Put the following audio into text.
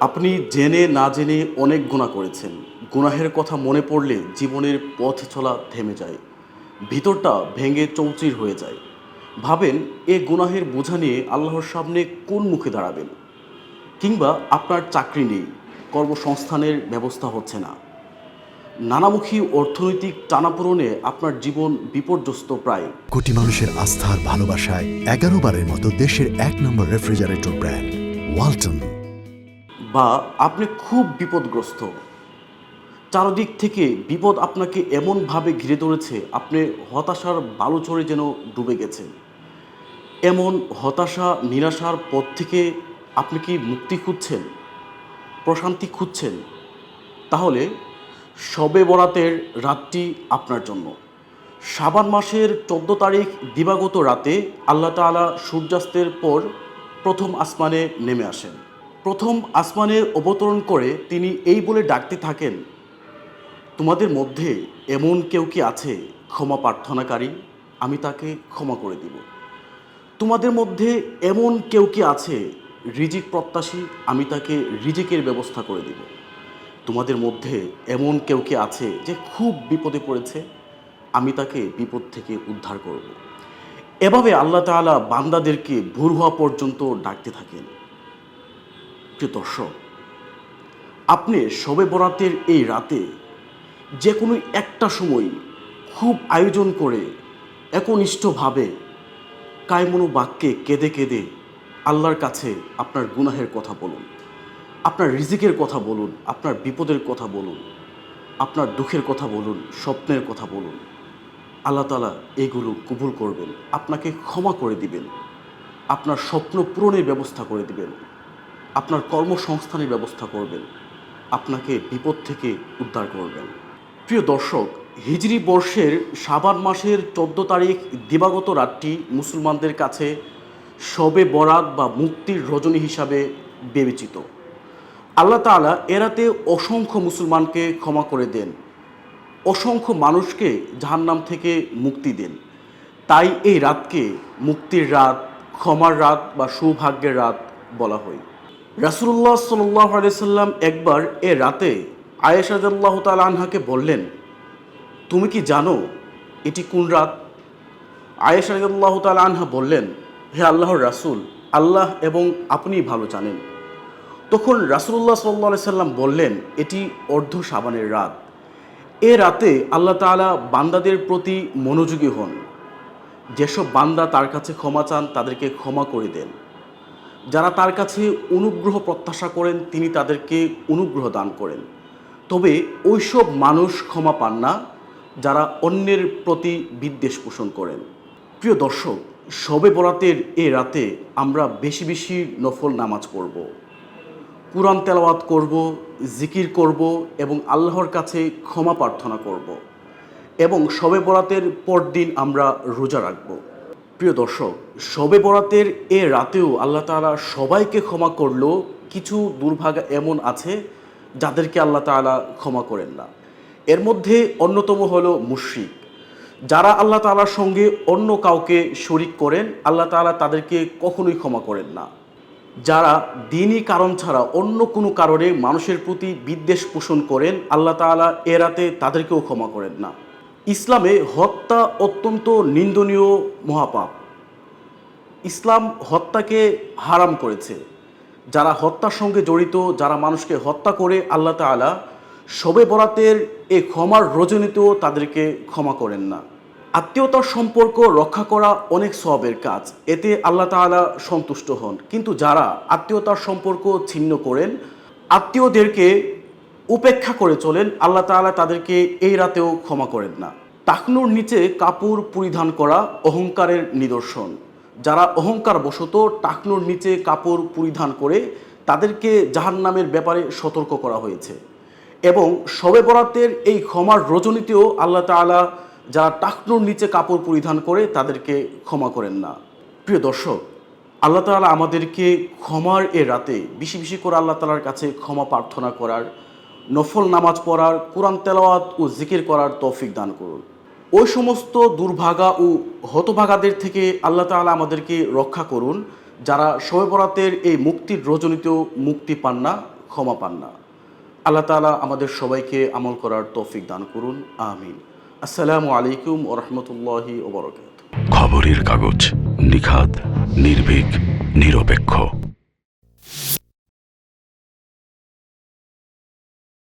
আপনি জেনে না জেনে অনেক গুণা করেছেন। গুনাহের কথা মনে পড়লে জীবনের পথ চলা থেমে যায়। ভিতরটা ভেঙে চৌচির হয়ে যায়। ভাবেন, এ গুনাহের বোঝা নিয়ে আল্লাহর সামনে কোন মুখে দাঁড়াবেন? কিংবা আপনার চাকরি নেই, কর্মসংস্থানের ব্যবস্থা হচ্ছে না। নানামুখী অর্থনৈতিক টানাপোড়নে আপনার জীবন বিপর্যস্ত প্রায়। কোটি মানুষের আস্থার ভালোবাসায় এগারো বারের মতো দেশের এক নম্বর রেফ্রিজারেটর ব্র্যান্ড, ওয়ালটন। বা আপনি খুব বিপদগ্রস্ত। চারদিক থেকে বিপদ আপনাকে এমনভাবে ঘিরে ধরেছে, আপনি হতাশার বালুচরে যেন ডুবে গেছেন। এমন হতাশা, নিরাশার পথ থেকে আপনি কি মুক্তি খুঁজছেন? প্রশান্তি খুঁজছেন? তাহলে শবে বরাতের রাতটি আপনার জন্য। শাবান মাসের চোদ্দ তারিখ দিবাগত রাতে আল্লাহ তাআলা সূর্যাস্তের পর প্রথম আসমানে নেমে আসেন। প্রথম আসমানে অবতরণ করে তিনি এই বলে ডাকতে থাকেন, তোমাদের মধ্যে এমন কেউ কি আছে ক্ষমা প্রার্থনাকারী? আমি তাকে ক্ষমা করে দিব। তোমাদের মধ্যে এমন কেউ কি আছে রিজিক প্রত্যাশী? আমি তাকে রিজিকের ব্যবস্থা করে দিব। তোমাদের মধ্যে এমন কেউ কি আছে যে খুব বিপদে পড়েছে? আমি তাকে বিপদ থেকে উদ্ধার করব। এভাবে আল্লাহ তাআলা বান্দাদেরকে ভোর হওয়া পর্যন্ত ডাকতে থাকেন। প্রিয় দর্শক, আপনি শবে বরাতের এই রাতে যে কোনো একটা সময় খুব আয়োজন করে একনিষ্ঠভাবে কায়মনো বাক্যে কেঁদে কেঁদে আল্লাহর কাছে আপনার গুনাহের কথা বলুন, আপনার রিজিকের কথা বলুন, আপনার বিপদের কথা বলুন, আপনার দুঃখের কথা বলুন, স্বপ্নের কথা বলুন, আল্লাহ তালা এগুলো কবুল করবেন, আপনাকে ক্ষমা করে দিবেন, আপনার স্বপ্ন পূরণের ব্যবস্থা করে দিবেন। আপনার কর্মসংস্থানের ব্যবস্থা করবেন, আপনাকে বিপদ থেকে উদ্ধার করবেন। প্রিয় দর্শক, হিজরি বর্ষের সাবান মাসের চোদ্দ তারিখ দিবাগত রাতটি মুসলমানদের কাছে শবে বরাত বা মুক্তির রজনী হিসাবে বিবেচিত। আল্লাহ তাআলা এরাতে অসংখ্য মুসলমানকে ক্ষমা করে দেন, অসংখ্য মানুষকে জাহান্নাম থেকে মুক্তি দেন। তাই এই রাতকে মুক্তির রাত, ক্ষমার রাত বা সৌভাগ্যের রাত বলা হয়। রাসুল্লাহ সাল্লাহ সাল্লাম একবার এ রাতে আয়েশাজাল্লাহ তাল আনহাকে বললেন, তুমি কি জানো এটি কোন রাত? আয়েশাজাল্লাহ তাল আনহা বললেন, হে আল্লাহর রাসূল, আল্লাহ এবং আপনি ভালো জানেন। তখন রাসুল্লাহ সাল্লা সাল্লাম বললেন, এটি অর্ধ সাবানের রাত। এ রাতে আল্লাহ তাআলা বান্দাদের প্রতি মনোযোগী হন। যেসব বান্দা তার কাছে ক্ষমা চান তাদেরকে ক্ষমা করে দেন। যারা তার কাছে অনুগ্রহ প্রত্যাশা করেন, তিনি তাদেরকে অনুগ্রহ দান করেন। তবে ওইসব মানুষ ক্ষমা পান না, যারা অন্যের প্রতি বিদ্বেষ পোষণ করেন। প্রিয় দর্শক, শবে বরাতের এ রাতে আমরা বেশি বেশি নফল নামাজ পড়ব। কোরআন তেলাওয়াত করব, জিকির করব এবং আল্লাহর কাছে ক্ষমা প্রার্থনা করব। এবং শবে বরাতের পরদিন আমরা রোজা রাখব। প্রিয় দর্শক, শবে বরাতের এ রাতেও আল্লাহ তাআলা সবাইকে ক্ষমা করলেও কিছু দুর্ভাগা এমন আছে যাদেরকে আল্লাহ তাআলা ক্ষমা করেন না। এর মধ্যে অন্যতম হলো মুশরিক। যারা আল্লাহ তাআলার সঙ্গে অন্য কাউকে শরিক করেন, আল্লাহ তালা তাদেরকে কখনোই ক্ষমা করেন না। যারা দিনই কারণ ছাড়া অন্য কোনো কারণে মানুষের প্রতি বিদ্বেষ পোষণ করেন, আল্লাহ তাআলা এ রাতে তাদেরকেও ক্ষমা করেন না। ইসলামে হত্যা অত্যন্ত নিন্দনীয় মহাপাপ। ইসলাম হত্যাকে হারাম করেছে। যারা হত্যার সঙ্গে জড়িত, যারা মানুষকে হত্যা করে আল্লাহ তাআলা, শবে বরাতের এই ক্ষমার রজনীতেও তাদেরকে ক্ষমা করেন না। আত্মীয়তার সম্পর্ক রক্ষা করা অনেক সবের কাজ, এতে আল্লাহ তাআলা সন্তুষ্ট হন। কিন্তু যারা আত্মীয়তার সম্পর্ক ছিন্ন করেন, আত্মীয়দেরকে উপেক্ষা করে চলেন, আল্লাহ তাআলা তাদেরকে এই রাতেও ক্ষমা করেন না। টাকনুর নিচে কাপড় পরিধান করা অহংকারের নিদর্শন। যারা অহংকার বশত টাকনুর নিচে কাপড় পরিধান করে, তাদেরকে জাহান্নামের ব্যাপারে সতর্ক করা হয়েছে। এবং শবে বরাতের এই ক্ষমার রজনীতেও আল্লাহ তাআলা যারা টাকনুর নিচে কাপড় পরিধান করে, তাদেরকে ক্ষমা করেন না। প্রিয় দর্শক, আল্লাহ তাআলা আমাদেরকে ক্ষমার এ রাতে বেশি বেশি করে আল্লাহ তাআলার কাছে ক্ষমা প্রার্থনা করার নফল নামাজ পড়ার, কোরআন তেলাওয়াত ও জিকির করার তৌফিক দান করুন। ওই সমস্ত দুর্ভাগা ও হতভাগাদের থেকে আল্লাহ তাআলা আমাদেরকে রক্ষা করুন, যারা শবে বরাতের এই মুক্তির রজনীতেও মুক্তি পান না, ক্ষমা পান না। আল্লাহ তালা আমাদের সবাইকে আমল করার তৌফিক দান করুন, আমিন। আসসালামু আলাইকুম ও খবরের কাগজ নিখাদ, নির্ভীক, নিরপেক্ষ।